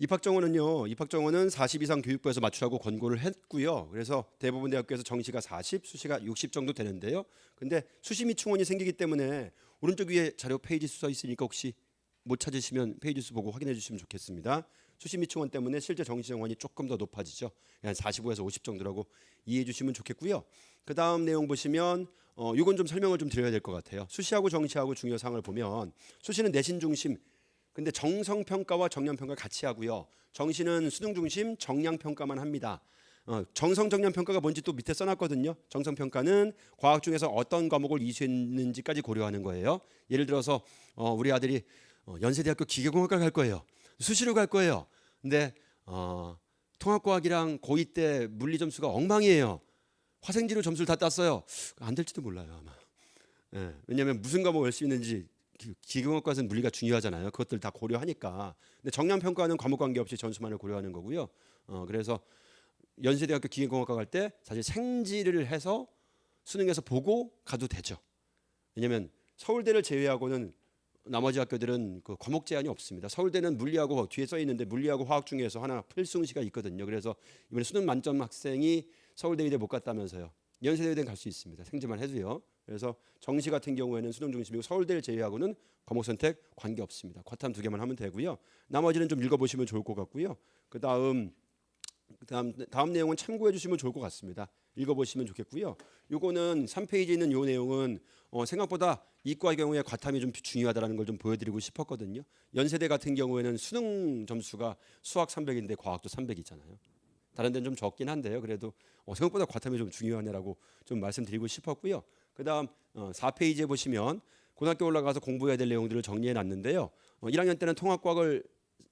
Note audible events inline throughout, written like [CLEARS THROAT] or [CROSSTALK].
입학정원은요. 입학정원은 40 이상 교육부에서 맞추라고 권고를 했고요. 그래서 대부분 대학교에서 정시가 40, 수시가 60 정도 되는데요. 근데 수시 및 충원이 생기기 때문에 오른쪽 위에 자료 페이지 수 써 있으니까 혹시 못 찾으시면 페이지 수 보고 확인해 주시면 좋겠습니다. 수시 및 충원 때문에 실제 정시 정원이 조금 더 높아지죠. 한 45에서 50 정도라고 이해해 주시면 좋겠고요. 그 다음 내용 보시면 어, 이건 좀 설명을 좀 드려야 될 것 같아요. 수시하고 정시하고 중요 사항을 보면 수시는 내신 중심, 근데 정성 평가와 정량 평가 같이 하고요. 정시는 수능 중심, 정량 평가만 합니다. 어, 정성 정량 평가가 뭔지 또 밑에 써놨거든요. 정성 평가는 과학 중에서 어떤 과목을 이수했는지까지 고려하는 거예요. 예를 들어서 어, 우리 아들이 어, 연세대학교 기계공학과 갈 거예요. 수시로 갈 거예요. 근데 어, 통합과학이랑 고2 때 물리 점수가 엉망이에요. 화생지로 점수를 다 땄어요. 안 될지도 몰라요 아마. 예, 왜냐하면 무슨 과목 열심히 있는지 기- 기계공학과는 물리가 중요하잖아요. 그것들 다 고려하니까. 근데 정량 평가는 과목 관계없이 점수만을 고려하는 거고요. 어, 그래서 연세대학교 기계공학과 갈 때 사실 생지를 해서 수능에서 보고 가도 되죠. 왜냐하면 서울대를 제외하고는 나머지 학교들은 그 과목 제한이 없습니다. 서울대는 물리하고 뒤에 써 있는데 물리하고 화학 중에서 하나 필승시가 있거든요. 그래서 이번에 수능 만점 학생이 서울대 의대 못 갔다면서요. 연세대 의대 갈수 있습니다. 생지만 해도요. 그래서 정시 같은 경우에는 수능 중심이고 서울대를 제외하고는 과목 선택 관계 없습니다. 과탐 두 개만 하면 되고요. 나머지는 좀 읽어보시면 좋을 것 같고요. 그 다음 다음 다음 내용은 참고해 주시면 좋을 것 같습니다. 읽어보시면 좋겠고요. 요거는 3페이지에 있는 요 내용은 어, 생각보다 이과의 경우에 과탐이 좀 중요하다라는 걸 좀 보여드리고 싶었거든요. 연세대 같은 경우에는 수능 점수가 수학 300인데 과학도 300이잖아요. 다른 데는 좀 적긴 한데요. 그래도 어, 생각보다 과탐이 좀 중요하네라고 좀 말씀드리고 싶었고요. 그다음 어, 4페이지에 보시면 고등학교 올라가서 공부해야 될 내용들을 정리해 놨는데요. 어, 1학년 때는 통합과학을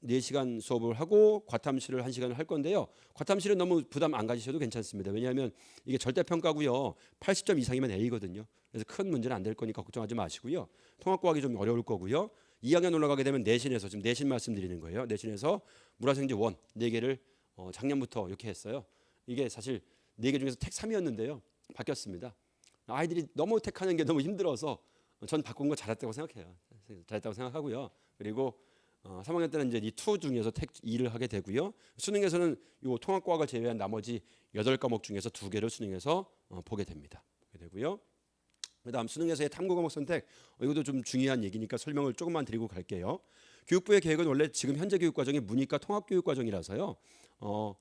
4시간 수업을 하고 과탐실을 1시간을 할 건데요. 과탐실은 너무 부담 안 가지셔도 괜찮습니다. 왜냐하면 이게 절대 평가고요. 80점 이상이면 A거든요. 그래서 큰 문제는 안 될 거니까 걱정하지 마시고요. 통합과학이 좀 어려울 거고요. 2학년 올라가게 되면 내신에서 지금 내신 말씀드리는 거예요. 내신에서 물화생지 원 4개를 어, 작년부터 이렇게 했어요. 이게 사실 4개 중에서 택 3이었는데요. 바뀌었습니다. 아이들이 너무 택하는 게 너무 힘들어서 전 바꾼 거 잘했다고 생각해요. 잘했다고 생각하고요. 그리고 어, 3학년 때는 이제 이 투 중에서 택 2를 하게 되고요. 수능에서는 요 통합과학을 제외한 나머지 8과목 중에서 두 개를 수능에서 어, 보게 됩니다. 보게 되고요. 그다음 수능에서의 탐구 과목 선택 어, 이것도 좀 중요한 얘기니까 설명을 조금만 드리고 갈게요. 교육부의 계획은 원래 지금 현재 교육 과정이 문이과 통합 교육 과정이라서요. 어,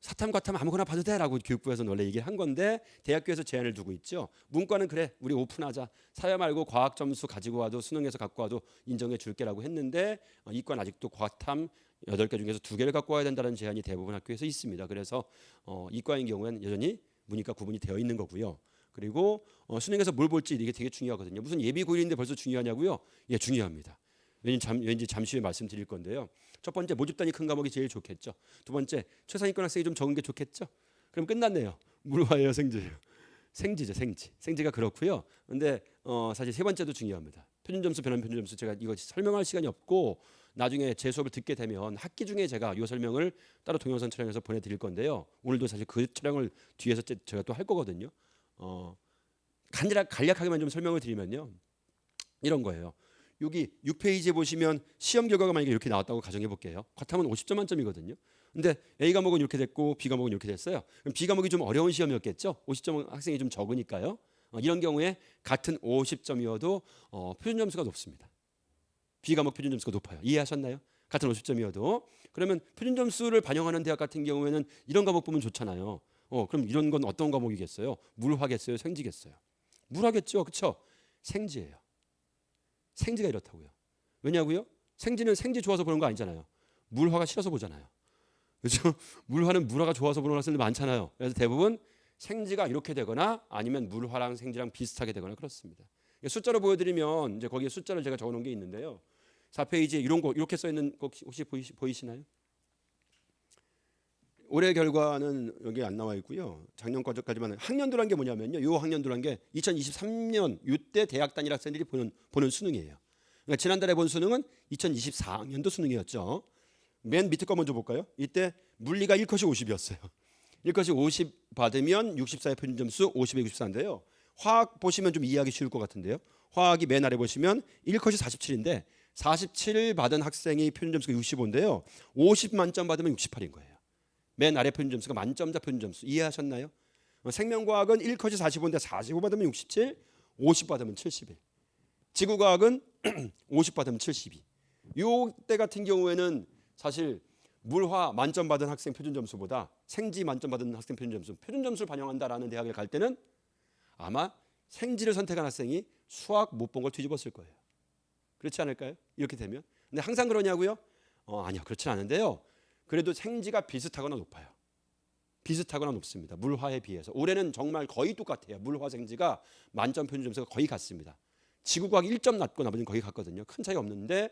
사탐 과탐 아무거나 봐도 돼라고 교육부에서는 원래 얘기를 한 건데 대학교에서 제한을 두고 있죠. 문과는 그래 우리 오픈하자 사회 말고 과학 점수 가지고 와도 수능에서 갖고 와도 인정해 줄게라고 했는데 어, 이과는 아직도 과탐 8개 중에서 두 개를 갖고 와야 된다는 제한이 대부분 학교에서 있습니다. 그래서 어, 이과인 경우에는 여전히 문이과 구분이 되어 있는 거고요. 그리고 어, 수능에서 뭘 볼지 이게 되게 중요하거든요. 무슨 예비 고일인데 벌써 중요하냐고요? 예, 중요합니다. 왠지, 잠, 왠지 잠시 후에 말씀드릴 건데요. 첫 번째 모집단이 큰 과목이 제일 좋겠죠. 두 번째 최상위권 학생이 좀 적은 게 좋겠죠. 그럼 끝났네요. 물화예요, 생지예요. 생지죠, 생지. 생지가 그렇고요. 근데 어, 사실 세 번째도 중요합니다. 표준 점수, 변환 표준 점수 제가 이거 설명할 시간이 없고 나중에 제 수업을 듣게 되면 학기 중에 제가 이 설명을 따로 동영상 촬영해서 보내드릴 건데요. 오늘도 사실 그 촬영을 뒤에서 제- 제가 또 할 거거든요. 어, 간략 간략하게만 좀 설명을 드리면요. 이런 거예요. 여기 6페이지에 보시면 시험 결과가 만약에 이렇게 나왔다고 가정해 볼게요. 과탐은 50점 만점이거든요. 근데 A 과목은 이렇게 됐고 B 과목은 이렇게 됐어요. 그럼 B 과목이 좀 어려운 시험이었겠죠. 50점 학생이 좀 적으니까요. 어, 이런 경우에 같은 50점이어도 어, 표준 점수가 높습니다. B 과목 표준 점수가 높아요. 이해하셨나요? 같은 50점이어도 그러면 표준 점수를 반영하는 대학 같은 경우에는 이런 과목 보면 좋잖아요. 어, 그럼 이런 건 어떤 과목이겠어요? 물화겠어요? 생지겠어요? 물화겠죠. 그렇죠? 생지예요. 생지가 이렇다고요. 왜냐고요? 생지는 생지 좋아서 보는 거 아니잖아요. 물화가 싫어서 보잖아요. 그렇죠? [LAUGHS] 물화는 물화가 좋아서 보는 학생들 많잖아요. 그래서 대부분 생지가 이렇게 되거나 아니면 물화랑 생지랑 비슷하게 되거나 그렇습니다. 숫자로 보여드리면 이제 거기에 숫자를 제가 적어놓은 게 있는데요. 4페이지에 이런 거 이렇게 써 있는 거 혹시, 혹시 보이시, 보이시나요? 올해 결과는 여기 안 나와 있고요. 작년 과정까지만 학년도란 게 뭐냐면요. 요 학년도란 게 2023년 이때 대학 다닐 학생들이 보는 보는 수능이에요. 그러니까 지난달에 본 수능은 2024학년도 수능이었죠. 맨 밑에 거 먼저 볼까요? 이때 물리가 1컷이 50이었어요. 1컷이 50 받으면 64의 표준 점수 50에 64인데요. 화학 보시면 좀 이해하기 쉬울 것 같은데요. 화학이 맨 아래 보시면 1컷이 47인데 47 받은 학생이 표준 점수가 65인데요. 50 만점 받으면 68인 거예요. 맨 아래 표준 점수가 만점자 표준 점수 이해하셨나요? 어, 생명과학은 1 커지 45인데 45 받으면 67, 50 받으면 71. 지구과학은 [CLEARS THROAT] 50 받으면 72. 요때 같은 경우에는 사실 물화 만점 받은 학생 표준 점수보다 생지 만점 받은 학생 표준 점수, 표준 점수를 반영한다라는 대학에 갈 때는 아마 생지를 선택한 학생이 수학 못 본 걸 뒤집었을 거예요. 그렇지 않을까요? 이렇게 되면. 근데 항상 그러냐고요? 어, 아니요. 그렇진 않은데요. 그래도 생지가 비슷하거나 높아요. 비슷하거나 높습니다. 물화에 비해서. 올해는 정말 거의 똑같아요. 물화 생지가 만점 표준 점수가 거의 같습니다. 지구과학 1점 낮고 나머지는 거의 같거든요. 큰 차이 없는데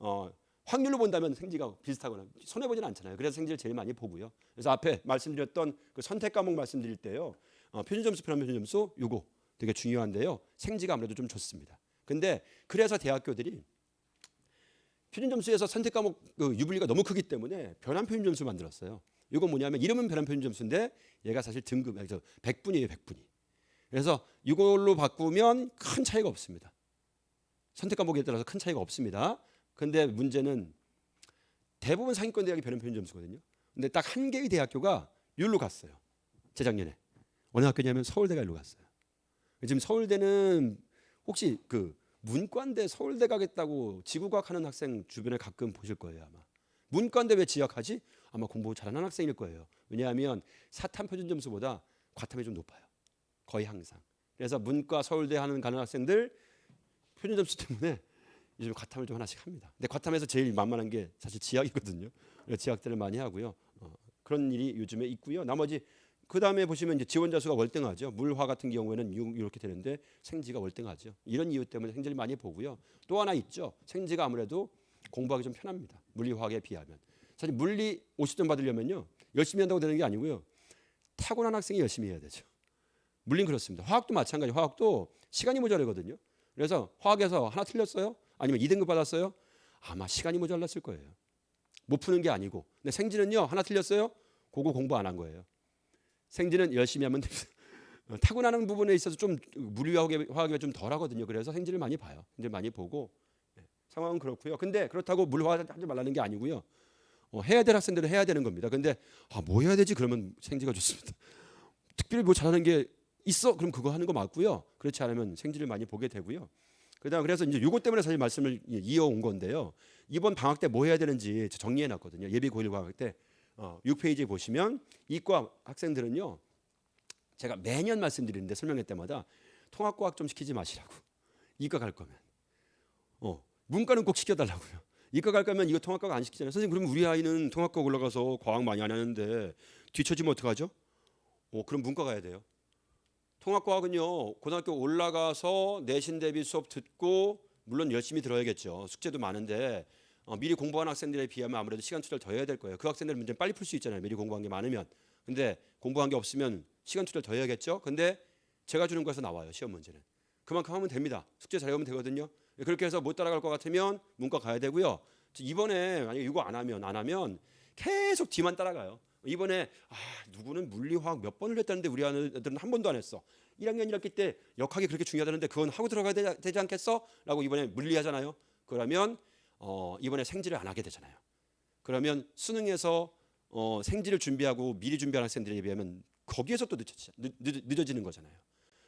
어, 확률로 본다면 생지가 비슷하거나 손해 보지는 않잖아요. 그래서 생지를 제일 많이 보고요. 그래서 앞에 말씀드렸던 그 선택 과목 말씀드릴 때요. 어, 표준 점수, 표준 점수 요거 되게 중요한데요. 생지가 아무래도 좀 좋습니다. 근데 그래서 대학교들이 표준 점수에서 선택 과목 그 유불리가 너무 크기 때문에 변환 표준 점수 만들었어요. 이건 뭐냐면 이름은 변환 표준 점수인데 얘가 사실 등급 그래서 100분이에요, 100분이. 그래서 이걸로 바꾸면 큰 차이가 없습니다. 선택 과목에 따라서 큰 차이가 없습니다. 근데 문제는 대부분 상위권 대학이 변환 표준 점수거든요. 근데 딱 한 개의 대학교가 율로 갔어요. 재작년에. 어느 학교냐면 서울대가 율로 갔어요. 지금 서울대는 혹시 그 문과인데 서울대 가겠다고 지구과학 하는 학생 주변에 가끔 보실 거예요 아마. 문과인데 왜 지역하지? 아마 공부 잘하는 학생일 거예요. 왜냐하면 사탐 표준 점수보다 과탐이 좀 높아요. 거의 항상. 그래서 문과 서울대 하는 가는 학생들 표준 점수 때문에 요즘 과탐을 좀 하나씩 합니다. 근데 과탐에서 제일 만만한 게 사실 지학이거든요. 지학들을 많이 하고요. 어, 그런 일이 요즘에 있고요. 나머지 그 다음에 보시면 이제 지원자 수가 월등하죠. 물화 같은 경우에는 유- 이렇게 되는데 생지가 월등하죠. 이런 이유 때문에 생지를 많이 보고요. 또 하나 있죠. 생지가 아무래도 공부하기 좀 편합니다. 물리화학에 비하면. 사실 물리 50점 받으려면요. 열심히 한다고 되는 게 아니고요. 타고난 학생이 열심히 해야 되죠. 물리는 그렇습니다. 화학도 마찬가지. 화학도 시간이 모자르거든요. 그래서 화학에서 하나 틀렸어요? 아니면 2등급 받았어요? 아마 시간이 모자랐을 거예요. 못 푸는 게 아니고. 근데 생지는요. 하나 틀렸어요? 그거 공부 안 한 거예요. 생지는 열심히 하면 됩니다. [LAUGHS] 어, 타고나는 부분에 있어서 좀 물리화학이 화학이 좀 덜하거든요. 그래서 생지를 많이 봐요. 생지를 많이 보고 네, 상황은 그렇고요. 근데 그렇다고 물화학 하지 말라는 게 아니고요. 어, 해야 될 학생들은 해야 되는 겁니다. 근데 아, 뭐 해야 되지? 그러면 생지가 좋습니다. [LAUGHS] 특별히 뭐 잘하는 게 있어? 그럼 그거 하는 거 맞고요. 그렇지 않으면 생지를 많이 보게 되고요. 그다음 그래서 이제 요것 때문에 사실 말씀을 이어온 건데요. 이번 방학 때 뭐 해야 되는지 정리해 놨거든요. 예비 고일 방학 때 어, 6페이지에 보시면 이과 학생들은요. 제가 매년 말씀드리는데 설명회 때마다 통합과학 좀 시키지 마시라고. 이과 갈 거면. 어, 문과는 꼭 시켜달라고요. 이과 갈 거면 이거 통합과학 안 시키잖아요. 선생님 그럼 우리 아이는 통합과학 올라가서 과학 많이 안 하는데 뒤처지면 어떡하죠? 어, 그럼 문과 가야 돼요. 통합과학은요 고등학교 올라가서 내신 대비 수업 듣고 물론 열심히 들어야겠죠 숙제도 많은데 어, 미리 공부한 학생들에 비하면 아무래도 시간 투자를 더 해야 될 거예요. 그 학생들 문제 빨리 풀 수 있잖아요. 미리 공부한 게 많으면. 근데 공부한 게 없으면 시간 투자를 더 해야겠죠? 근데 제가 주는 거에서 나와요 시험 문제는. 그만큼 하면 됩니다. 숙제 잘 해오면 되거든요. 그렇게 해서 못 따라갈 것 같으면 문과 가야 되고요. 이번에 만약에 이거 안 하면 안 하면 계속 뒤만 따라가요. 이번에 아 누구는 물리화학 몇 번을 했다는데 우리 아들은 한 번도 안 했어. 1학년 1학기 때 역학이 그렇게 중요하다는데 그건 하고 들어가야 되지, 되지 않겠어? 라고 이번에 물리 하잖아요. 그러면 어, 이번에 생지를 안 하게 되잖아요. 그러면 수능에서 어, 생지를 준비하고 미리 준비하는 학생들에 비하면 거기에서 또 늦어지, 늦, 늦, 늦어지는 거잖아요.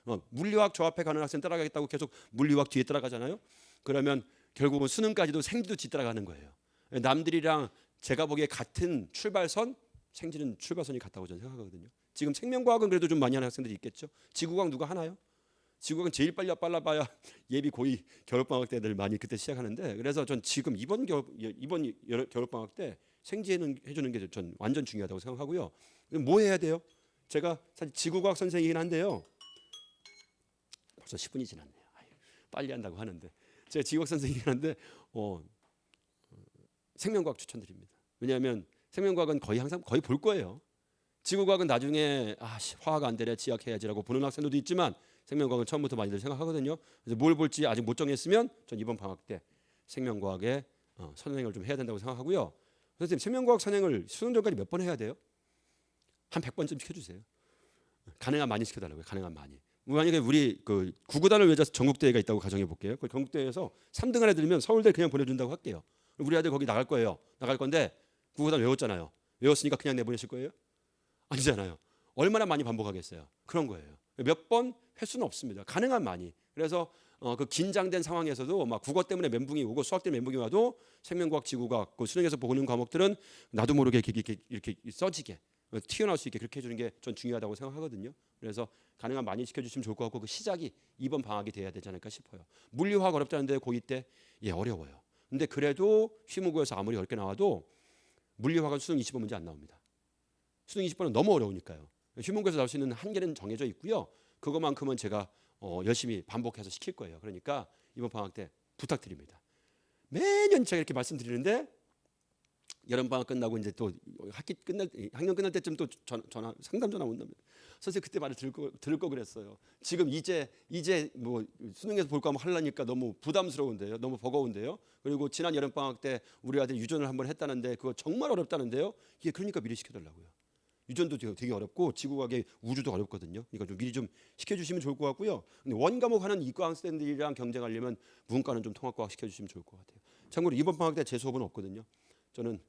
어, 물리화학 조합해 가는 학생 따라가겠다고 계속 물리화학 뒤에 따라가잖아요. 그러면 결국은 수능까지도 생지도 뒤따라가는 거예요. 남들이랑 제가 보기에 같은 출발선 생지는 출발선이 같다고 저는 생각하거든요. 지금 생명과학은 그래도 좀 많이 하는 학생들이 있겠죠. 지구과학 누가 하나요? 지구과학은 제일 빨리 빨라봐야 [LAUGHS] 예비 고이 겨울방학 때들 많이 그때 시작하는데 그래서 전 지금 이번 겨울 이번 겨울방학 때 생지에는 해주는 게 전 완전 중요하다고 생각하고요. 뭐 해야 돼요? 제가 사실 지구과학 선생이긴 한데요. 벌써 10분이 지났네요. 아유, 빨리 한다고 하는데 제가 지구과학 선생이긴 한데 어, 어, 생명과학 추천드립니다. 왜냐하면 생명과학은 거의 항상 거의 볼 거예요. 지구과학은 나중에 아, 씨, 화학 안 되네 지학해야지라고 보는 학생들도 있지만 생명과학은 처음부터 많이들 생각하거든요. 그래서 뭘 볼지 아직 못 정했으면 전 이번 방학 때 생명과학에 어, 선행을 좀 해야 된다고 생각하고요. 선생님 생명과학 선행을 수능 전까지 몇 번 해야 돼요? 한 100번쯤 시켜주세요. 가능한 많이 시켜달라고요. 가능한 많이. 만약에 우리 그 구구단을 위해서 전국대회가 있다고 가정해 볼게요. 그 전국대회에서 3등 안에 들면 서울대 그냥 보내준다고 할게요. 우리 아들 거기 나갈 거예요. 나갈 건데 구구단 외웠잖아요. 외웠으니까 그냥 내보내실 거예요? 아니잖아요. 얼마나 많이 반복하겠어요. 그런 거예요. 몇 번 횟수는 없습니다. 가능한 많이. 그래서 어, 그 긴장된 상황에서도 막 국어 때문에 멘붕이 오고 수학 때문에 멘붕이 와도 생명과학, 지구과학, 그 수능에서 보는 과목들은 나도 모르게 이렇게, 이렇게, 써지게 어, 튀어나올 수 있게 그렇게 해주는 게 전 중요하다고 생각하거든요. 그래서 가능한 많이 시켜주시면 좋을 것 같고 그 시작이 이번 방학이 돼야 되지 않을까 싶어요. 물리화학 어렵다는데 고2 때예 어려워요. 근데 그래도 휘무고에서 아무리 어렵게 나와도 물리화학은 수능 20번 문제 안 나옵니다. 수능 20번은 너무 어려우니까요. 휘문고에서 나올 수 있는 한계는 정해져 있고요. 그것만큼은 제가 어, 열심히 반복해서 시킬 거예요. 그러니까 이번 방학 때 부탁드립니다. 매년 제가 이렇게 말씀드리는데 여름 방학 끝나고 이제 또 학기 끝날 학년 끝날 때쯤 또 전, 전화 상담 전화 온답니다. 선생님 그때 말을 들을 거 들을 거 그랬어요. 지금 이제 이제 뭐 수능에서 볼 거 한번 하려니까 너무 부담스러운데요. 너무 버거운데요. 그리고 지난 여름 방학 때 우리 아들 유전을 한번 했다는데 그거 정말 어렵다는데요. 이게 그러니까 미리 시켜달라고요. 유전도 되게, 어렵고 지구과학의 우주도 어렵거든요. 그러니까 좀 미리 좀 시켜주시면 좋을 것 같고요. 근데 원 과목 하는 이과 학생들이랑 경쟁하려면 문과는 좀 통합과학 시켜주시면 좋을 것 같아요. 참고로 이번 방학 때 제 수업은 없거든요. 저는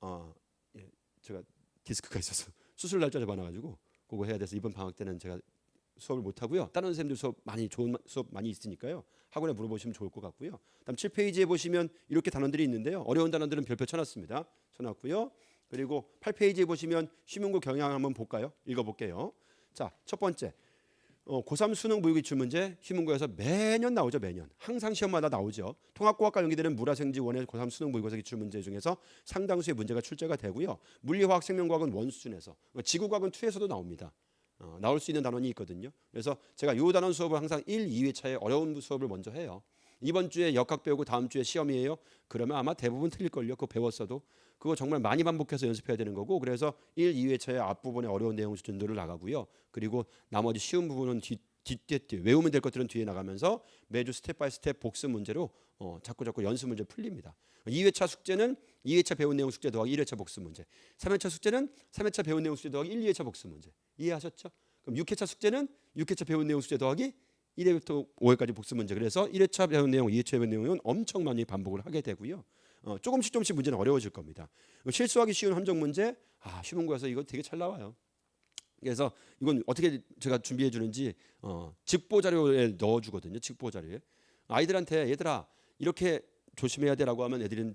어, 예, 제가 디스크가 있어서 [LAUGHS] 수술 날짜를 많아가지고 그거 해야 돼서 이번 방학 때는 제가 수업을 못 하고요. 다른 선생님들 수업 많이 좋은 수업 많이 있으니까요. 학원에 물어보시면 좋을 것 같고요. 다음 7페이지에 보시면 이렇게 단원들이 있는데요. 어려운 단원들은 별표 쳐놨습니다. 쳐놨고요. 그리고 8페이지에 보시면 시문고 경향 한번 볼까요? 읽어볼게요. 자, 첫 번째. 어, 고3 수능 무효기출 문제 시문고에서 매년 나오죠 매년. 항상 시험마다 나오죠. 통합과학과 연계되는 물화생지 원의 고3 수능 무효고사 기출 문제 중에서 상당수의 문제가 출제가 되고요. 물리화학 생명과학은 원 수준에서 지구과학은 2에서도 나옵니다. 어, 나올 수 있는 단원이 있거든요. 그래서 제가 요 단원 수업을 항상 1, 2회 차에 어려운 수업을 먼저 해요. 이번 주에 역학 배우고 다음 주에 시험이에요. 그러면 아마 대부분 틀릴걸요. 그거 배웠어도 그거 정말 많이 반복해서 연습해야 되는 거고 그래서 1, 2회차의 앞부분에 어려운 내용 수준들을 나가고요. 그리고 나머지 쉬운 부분은 뒤, 뒤에 뒤 외우면 될 것들은 뒤에 나가면서 매주 스텝 바이 스텝 복습 문제로 어, 자꾸 자꾸 연습 문제 풀립니다. 2회차 숙제는 2회차 배운 내용 숙제 더하기 1회차 복습 문제. 3회차 숙제는 3회차 배운 내용 숙제 더하기 1, 2회차 복습 문제. 이해하셨죠? 그럼 6회차 숙제는 6회차 배운 내용 숙제 더하기 1회부터 5회까지 복습 문제. 그래서 1회차 배운 내용, 2회차 배운 내용은 엄청 많이 반복을 하게 되고요. 어, 조금씩 조금씩 문제는 어려워질 겁니다. 실수하기 쉬운 함정 문제, 아 쉬운 거여서 이거 되게 잘 나와요. 그래서 이건 어떻게 제가 준비해 주는지 어, 직보 자료에 넣어 주거든요. 직보 자료에 아이들한테 얘들아 이렇게 조심해야 돼라고 하면 애들은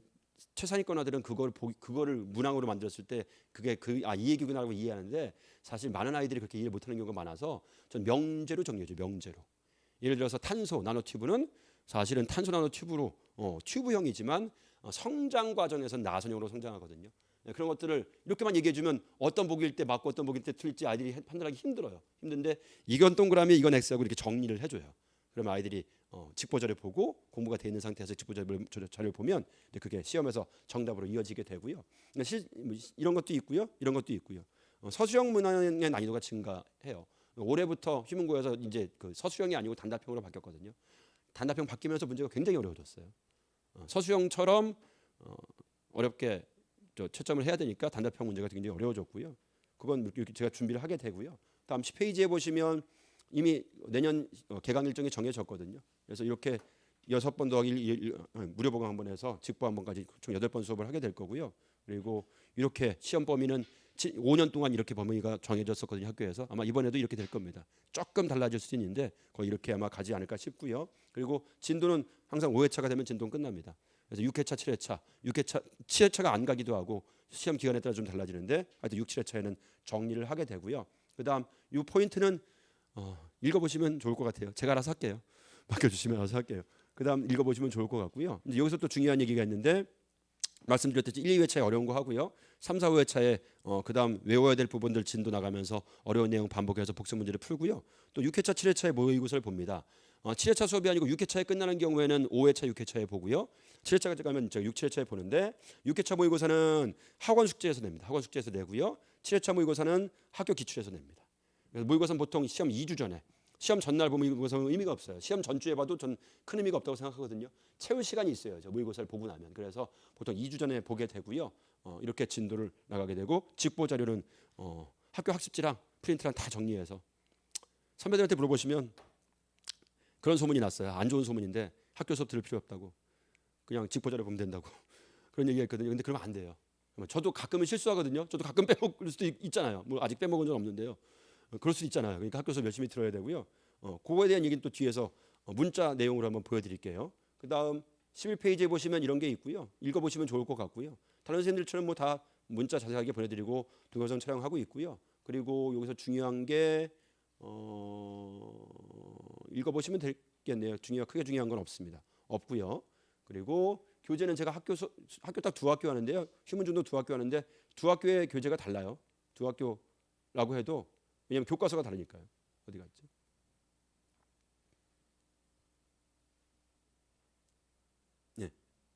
최상위권 아들은 그걸 보기, 그거를 문항으로 만들었을 때 그게 그 아 이 얘기구나라고 이해하는데 사실 많은 아이들이 그렇게 이해 못하는 경우가 많아서 전 명제로 정리해줘 명제로 예를 들어서 탄소 나노튜브는 사실은 탄소 나노튜브로 어, 튜브형이지만 어, 성장 과정에서 나선형으로 성장하거든요. 네, 그런 것들을 이렇게만 얘기해주면 어떤 보기일 때 맞고 어떤 보기일 때 틀릴지 아이들이 판단하기 힘들어요. 힘든데 이건 동그라미 이건 X하고 이렇게 정리를 해줘요. 그러면 아이들이 어, 직보자를 보고 공부가 돼 있는 상태에서 직보자를 보면 그게 시험에서 정답으로 이어지게 되고요. 그러니까 실, 뭐 이런 것도 있고요. 이런 것도 있고요. 어, 서수형 문항의 난이도가 증가해요. 올해부터 휘문고에서 이제 그 서수형이 아니고 단답형으로 바뀌었거든요. 단답형 바뀌면서 문제가 굉장히 어려워졌어요. 어, 서수형처럼 어, 어렵게 채점을 해야 되니까 단답형 문제가 굉장히 어려워졌고요. 그건 이렇게 제가 준비를 하게 되고요. 다음 10페이지에 보시면 이미 내년 어, 개강 일정이 정해졌거든요. 그래서 이렇게 여섯 번 더하기 무료 보강 한 번 해서 직보 한 번까지 총 여덟 번 수업을 하게 될 거고요. 그리고 이렇게 시험 범위는 5년 동안 이렇게 범위가 정해졌었거든요 학교에서 아마 이번에도 이렇게 될 겁니다. 조금 달라질 수 있는데 거의 이렇게 아마 가지 않을까 싶고요. 그리고 진도는 항상 5회차가 되면 진도는 끝납니다. 그래서 6회차, 7회차, 6회차, 7회차가 안 가기도 하고 시험 기간에 따라 좀 달라지는데 하여튼 6, 7회차에는 정리를 하게 되고요. 그다음 이 포인트는 어, 읽어보시면 좋을 것 같아요. 제가 알아서 할게요. [LAUGHS] 맡겨주시면 알아서 할게요. 그다음 읽어보시면 좋을 것 같고요. 여기서 또 중요한 얘기가 있는데 말씀드렸듯이 1, 2회차에 어려운 거 하고요. 3, 4, 5회차에 어, 그다음 외워야 될 부분들 진도 나가면서 어려운 내용 반복해서 복습 문제를 풀고요. 또 6회차, 7회차에 모의고사를 봅니다. 어, 7회차 수업이 아니고 6회차에 끝나는 경우에는 5회차, 6회차에 보고요. 7회차까지 가면 저 6, 7회차에 보는데 6회차 모의고사는 학원 숙제에서 냅니다. 학원 숙제에서 내고요. 7회차 모의고사는 학교 기출에서 냅니다. 그래서 모의고사는 보통 시험 2주 전에 시험 전날 보면 모의고사는 의미가 없어요. 시험 전주에 봐도 전 큰 의미가 없다고 생각하거든요. 채울 시간이 있어요. 저 모의고사를 보고 나면. 그래서 보통 2주 전에 보게 되고요. 어, 이렇게 진도를 나가게 되고 직보 자료는 어, 학교 학습지랑 프린트랑 다 정리해서 선배들한테 물어보시면 그런 소문이 났어요. 안 좋은 소문인데 학교 수업 들을 필요 없다고. 그냥 직보 자료 보면 된다고. [LAUGHS] 그런 얘기했거든요. 근데 그러면 안 돼요. 저도 가끔은 실수하거든요. 저도 가끔 빼먹을 수도 있- 있잖아요. 뭐 아직 빼먹은 적 없는데요. 어, 그럴 수도 있잖아요. 그러니까 학교 수업 열심히 들어야 되고요. 어, 그거에 대한 얘기는 또 뒤에서 어, 문자 내용으로 한번 보여드릴게요. 그 다음 11페이지에 보시면 이런 게 있고요. 읽어보시면 좋을 것 같고요. 다른 선생님들처럼 뭐 다 문자 자세하게 보내드리고 동영상 촬영하고 있고요. 그리고 여기서 중요한 게 어, 읽어보시면 되겠네요. 중요 크게 중요한 건 없습니다. 없고요. 그리고 교재는 제가 학교 수, 학교 딱 두 학교 하는데요. 휴문중도 두 학교 하는데 두 학교의 교재가 달라요. 두 학교라고 해도 왜냐하면 교과서가 다르니까요. 어디 갔죠? 네,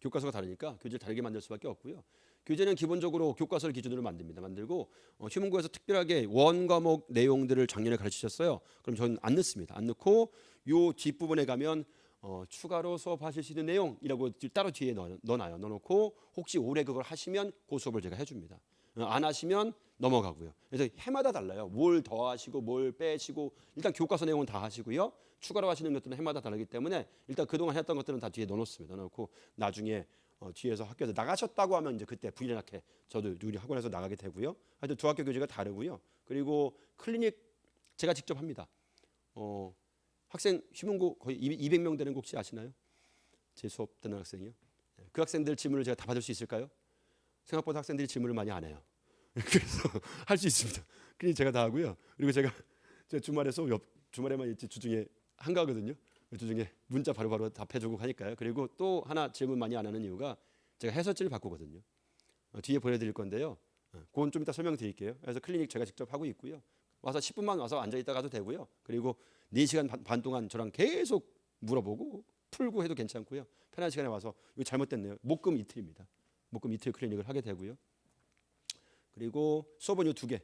교과서가 다르니까 교재를 다르게 만들 수밖에 없고요. 교재는 기본적으로 교과서를 기준으로 만듭니다. 만들고 어, 휴문고에서 특별하게 원 과목 내용들을 작년에 가르치셨어요. 그럼 저는 안 넣습니다. 안 넣고 요 뒷부분에 가면 어, 추가로 수업하실 수 있는 내용이라고 따로 뒤에 넣어, 넣어놔요. 넣어놓고 혹시 올해 그걸 하시면 그 수업을 제가 해줍니다. 어, 안 하시면 넘어가고요. 그래서 해마다 달라요. 뭘 더하시고 뭘 빼시고 일단 교과서 내용은 다 하시고요. 추가로 하시는 것들은 해마다 다르기 때문에 일단 그동안 했던 것들은 다 뒤에 넣어놓습니다. 넣어놓고 나중에 어, 뒤에서 학교에서 나가셨다고 하면 이제 그때 부인하게 저도 우리 학원에서 나가게 되고요. 하여튼 두 학교 교재가 다르고요. 그리고 클리닉 제가 직접 합니다. 어, 학생 휴문고 거의 200명 되는 거 혹시 아시나요? 제 수업 듣는 학생이요. 네, 그 학생들 질문을 제가 다 받을 수 있을까요? 생각보다 학생들이 질문을 많이 안 해요. [LAUGHS] 그래서 할 수 있습니다. 그니 제가 다 하고요. 그리고 제가 제가 주말에 수업 옆 주말에만 있지 주중에 한가하거든요. 주중에 문자 바로 바로 답해주고 하니까요. 그리고 또 하나 질문 많이 안 하는 이유가 제가 해설지를 바꾸거든요. 어, 뒤에 보내드릴 건데요. 어, 그건 좀 이따 설명드릴게요. 그래서 클리닉 제가 직접 하고 있고요. 와서 10분만 와서 앉아 있다 가도 되고요. 그리고 4시간 반, 반 동안 저랑 계속 물어보고 풀고 해도 괜찮고요. 편한 시간에 와서 이거 잘못됐네요. 목금 이틀입니다. 목금 이틀 클리닉을 하게 되고요. 그리고 수업은 이두 개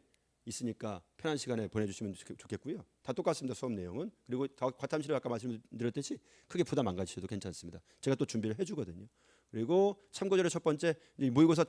있으니까 편한 시간에 보내주시면 좋- 좋겠고요. 다 똑같습니다. 수업 내용은 그리고 다 과탐실을 아까 말씀드렸듯이 크게 부담 안 가지셔도 괜찮습니다. 제가 또 준비를 해주거든요. 그리고 참고자료 첫 번째 이 모의고사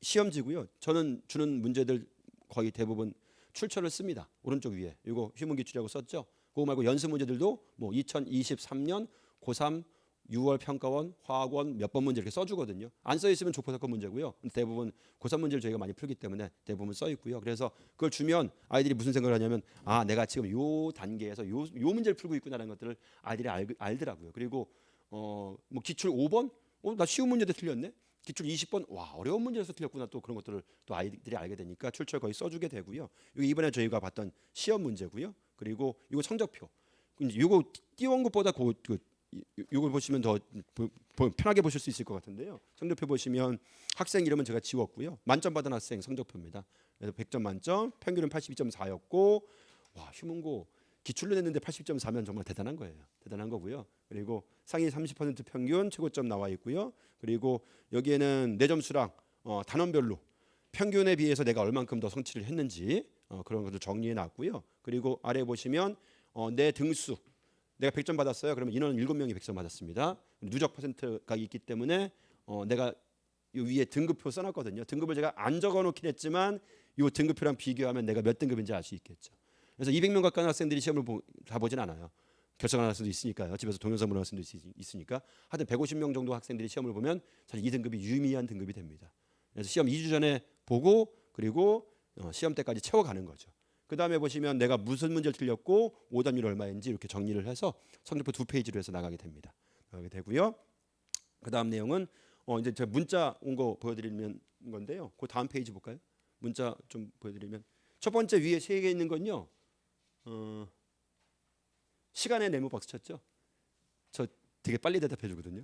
시험지고요. 저는 주는 문제들 거의 대부분 출처를 씁니다. 오른쪽 위에 이거 휴문 기출이라고 썼죠. 그거 말고 연습 문제들도 뭐 2023년 고3 6월 평가원 화학원 몇 번 문제 이렇게 써주거든요. 안 써 있으면 조포사건 문제고요. 대부분 고3 문제를 저희가 많이 풀기 때문에 대부분 써 있고요. 그래서 그걸 주면 아이들이 무슨 생각을 하냐면 아 내가 지금 요 단계에서 요, 요 문제를 풀고 있구나라는 것들을 아이들이 알, 알더라고요. 그리고 어 뭐 기출 5번 어나 쉬운 문제도 틀렸네. 기출 20번 와 어려운 문제에서 틀렸구나 또 그런 것들을 또 아이들이 알게 되니까 출처 거의 써주게 되고요. 이거 이번에 저희가 봤던 시험 문제고요. 그리고 이거 성적표. 이거 띄워온 것보다 그, 그 이- 이걸 보시면 더 편하게 보실 수 있을 것 같은데요. 성적표 보시면 학생 이름은 제가 지웠고요. 만점 받은 학생 성적표입니다. 그래서 100점 만점, 평균은 82.4였고 와 휴문고 기출로 냈는데 80.4면 정말 대단한 거예요. 대단한 거고요. 그리고 상위 30% 평균 최고점 나와 있고요. 그리고 여기에는 내 점수랑 어, 단원별로 평균에 비해서 내가 얼만큼 더 성취를 했는지 어, 그런 것도 정리해 놨고요. 그리고 아래 보시면 어, 내 등수 내가 100점 받았어요. 그러면 인원은 7명이 100점 받았습니다. 누적 퍼센트가 있기 때문에 어, 내가 요 위에 등급표 써놨거든요. 등급을 제가 안 적어놓긴 했지만 요 등급표랑 비교하면 내가 몇 등급인지 알 수 있겠죠. 그래서 200명 가까운 학생들이 시험을 보, 다 보진 않아요. 결정할 수도 있으니까요. 집에서 동영상 보는 학생도 있, 있으니까 하여튼 150명 정도 학생들이 시험을 보면 사실 이 등급이 유의미한 등급이 됩니다. 그래서 시험 2주 전에 보고 그리고 어, 시험 때까지 채워가는 거죠. 그 다음에 보시면 내가 무슨 문제를 틀렸고 오답률 얼마인지 이렇게 정리를 해서 성적표 두 페이지로 해서 나가게 됩니다. 나가게 되고요. 그 다음 내용은 어 이제 제가 문자 온 거 보여드리면 건데요. 그 다음 페이지 볼까요? 문자 좀 보여드리면 첫 번째 위에 세 개 있는 건요. 어, 시간에 네모 박스 쳤죠. 저 되게 빨리 대답해 주거든요.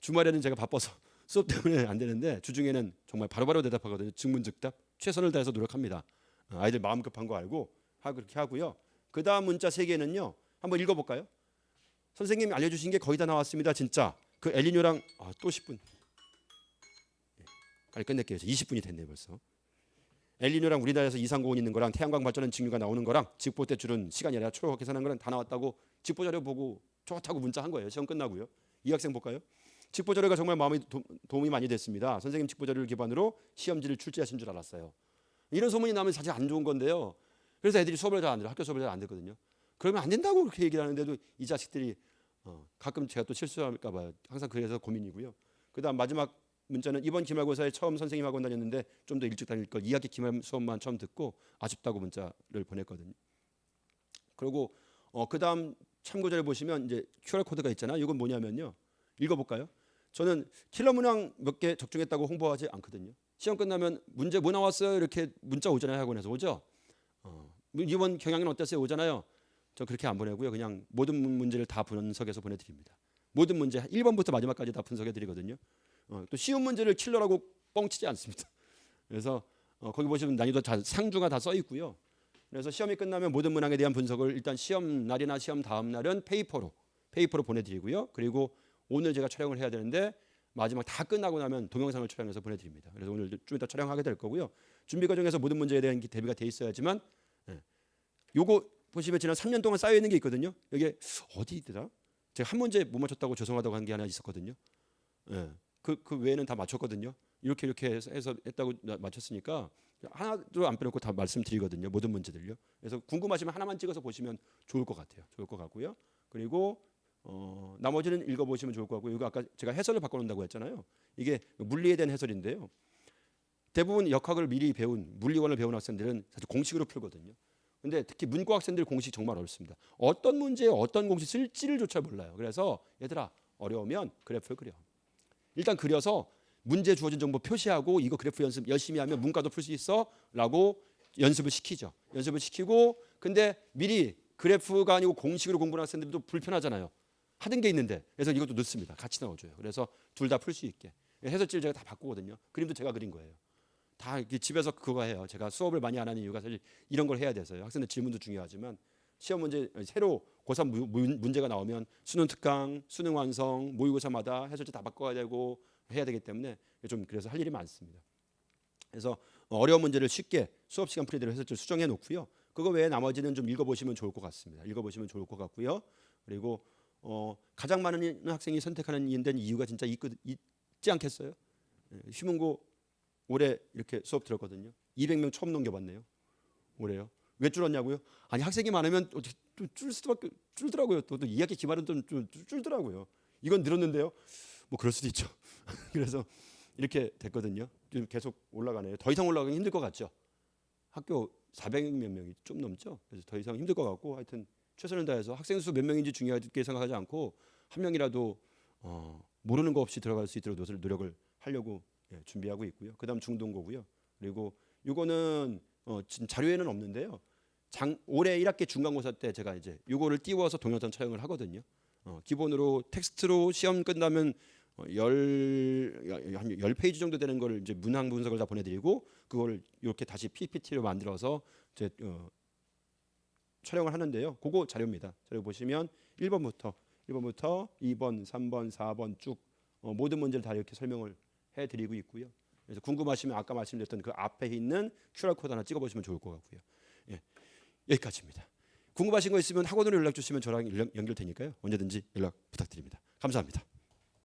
주말에는 제가 바빠서 [LAUGHS] 수업 때문에 안 되는데 주중에는 정말 바로바로 대답하거든요. 즉문즉답 최선을 다해서 노력합니다. 어, 아이들 마음 급한 거 알고 하 그렇게 하고요. 그 다음 문자 세 개는요. 한번 읽어볼까요? 선생님이 알려주신 게 거의 다 나왔습니다. 진짜 그 엘리뇨랑 아, 또 10분. 예, 빨리 끝낼게요. 20분이 됐네요 벌써. 엘리뇨랑 우리나라에서 이상고온 있는 거랑 태양광 발전은 증류가 나오는 거랑 직보 때 줄은 시간이 아니라 초록 계산한 거랑 다 나왔다고 직보 자료 보고 좋다고 문자 한 거예요. 시험 끝나고요. 이 학생 볼까요? 직보 자료가 정말 마음에 도, 도움이 많이 됐습니다. 선생님 직보 자료를 기반으로 시험지를 출제하신 줄 알았어요. 이런 소문이 나면 사실 안 좋은 건데요. 그래서 애들이 수업을 잘 안 들어. 학교 수업을 잘 안 듣거든요. 그러면 안 된다고 그렇게 얘기를 하는데도 이 자식들이 어, 가끔 제가 또 실수할까 봐요. 항상 그래서 고민이고요. 그다음 마지막 문자는 이번 기말고사에 처음 선생님 학원 다녔는데 좀 더 일찍 다닐 걸 2학기 기말 수업만 처음 듣고 아쉽다고 문자를 보냈거든요. 그리고 어, 그다음 참고자를 보시면 이제 QR 코드가 있잖아요. 이건 뭐냐면요. 읽어볼까요? 저는 킬러 문항 몇 개 적중했다고 홍보하지 않거든요. 시험 끝나면 문제 뭐 나왔어요? 이렇게 문자 오잖아요. 학원에서 오죠. 어, 이번 경향은 어땠어요? 오잖아요. 저 그렇게 안 보내고요. 그냥 모든 문- 문제를 다 분석해서 보내드립니다. 모든 문제 1번부터 마지막까지 다 분석해 드리거든요. 어, 또 쉬운 문제를 킬러라고 뻥치지 않습니다. [LAUGHS] 그래서 어, 거기 보시면 난이도 다 상주가 다 써 있고요. 그래서 시험이 끝나면 모든 문항에 대한 분석을 일단 시험 날이나 시험 다음 날은 페이퍼로 페이퍼로 보내드리고요. 그리고 오늘 제가 촬영을 해야 되는데 마지막 다 끝나고 나면 동영상을 촬영해서 보내드립니다. 그래서 오늘 좀 이따 촬영하게 될 거고요. 준비 과정에서 모든 문제에 대한 게 대비가 돼 있어야지만 예. 요거 보시면 지난 3년 동안 쌓여 있는 게 있거든요. 여기 어디 있더라? 제가 한 문제 못 맞췄다고 죄송하다고 한 게 하나 있었거든요. 예. 그, 그 외에는 다 맞췄거든요. 이렇게 이렇게 해서, 했다고 나- 맞췄으니까 하나도 안 빼놓고 다 말씀드리거든요. 모든 문제들요. 그래서 궁금하시면 하나만 찍어서 보시면 좋을 것 같아요. 좋을 것 같고요. 그리고 어, 나머지는 읽어보시면 좋을 것 같고요. 이거 아까 제가 해설을 바꿔놓는다고 했잖아요. 이게 물리에 대한 해설인데요. 대부분 역학을 미리 배운 물리원을 배운 학생들은 사실 공식으로 풀거든요. 근데 특히 문과 학생들 공식 정말 어렵습니다. 어떤 문제에 어떤 공식 쓸지를 조차 몰라요. 그래서 얘들아 어려우면 그래프를 그려. 일단 그려서 문제 주어진 정보 표시하고 이거 그래프 연습 열심히 하면 문과도 풀 수 있어라고 연습을 시키죠. 연습을 시키고 근데 미리 그래프가 아니고 공식으로 공부하는 학생들도 불편하잖아요. 하던 게 있는데 그래서 이것도 넣습니다. 같이 넣어줘요. 그래서 둘 다 풀 수 있게 해설지를 제가 다 바꾸거든요. 그림도 제가 그린 거예요. 다 집에서 그거 해요. 제가 수업을 많이 안 하는 이유가 사실 이런 걸 해야 돼서요. 학생들 질문도 중요하지만 시험 문제 새로 고3 무- 문- 문제가 나오면 수능 특강, 수능 완성, 모의고사마다 해설지 다 바꿔야 되고 해야 되기 때문에 좀 그래서 할 일이 많습니다. 그래서 어려운 문제를 쉽게 수업 시간 풀이대로 해설지 수정해 놓고요. 그거 외에 나머지는 좀 읽어보시면 좋을 것 같습니다. 읽어보시면 좋을 것 같고요. 그리고 어, 가장 많은 학생이 선택하는 인된 이유가 진짜 있, 있지 않겠어요? 예, 휴문고 올해 이렇게 수업 들었거든요. 200명 처음 넘겨봤네요. 올해요. 왜 줄었냐고요? 아니 학생이 많으면 또줄 수밖에 줄더라고요. 또, 또 이학기 기말은 좀, 좀 줄더라고요. 이건 늘었는데요. 뭐 그럴 수도 있죠. [LAUGHS] 그래서 이렇게 됐거든요. 지금 계속 올라가네요. 더 이상 올라가기 힘들 것 같죠. 학교 400몇 명이 좀 넘죠. 그래서 더 이상 힘들 것 같고 하여튼 최선을 다해서 학생 수 몇 명인지 중요하게 생각하지 않고 한 명이라도 어, 모르는 거 없이 들어갈 수 있도록 노력을- 하려고 예, 준비하고 있고요. 그다음 중동고고요. 그리고 이거는 어, 지금 자료에는 없는데요. 장, 올해 1학기 중간고사 때 제가 이제 이거를 띄워서 동영상 촬영을 하거든요. 어, 기본으로 텍스트로 시험 끝나면 어, 열한 10페이지 정도 되는 거를 이제 문항 분석을 다 보내드리고 그걸 이렇게 다시 PPT로 만들어서 이제 어, 촬영을 하는데요. 그거 자료입니다. 자료 보시면 1번부터 1번부터 2번, 3번, 4번 쭉 어, 모든 문제를 다 이렇게 설명을 해드리고 있고요. 그래서 궁금하시면 아까 말씀드렸던 그 앞에 있는 QR 코드 하나 찍어보시면 좋을 것 같고요. 예, 여기까지입니다. 궁금하신 거 있으면 학원으로 연락 주시면 저랑 연결되니까요. 언제든지 연락 부탁드립니다. 감사합니다.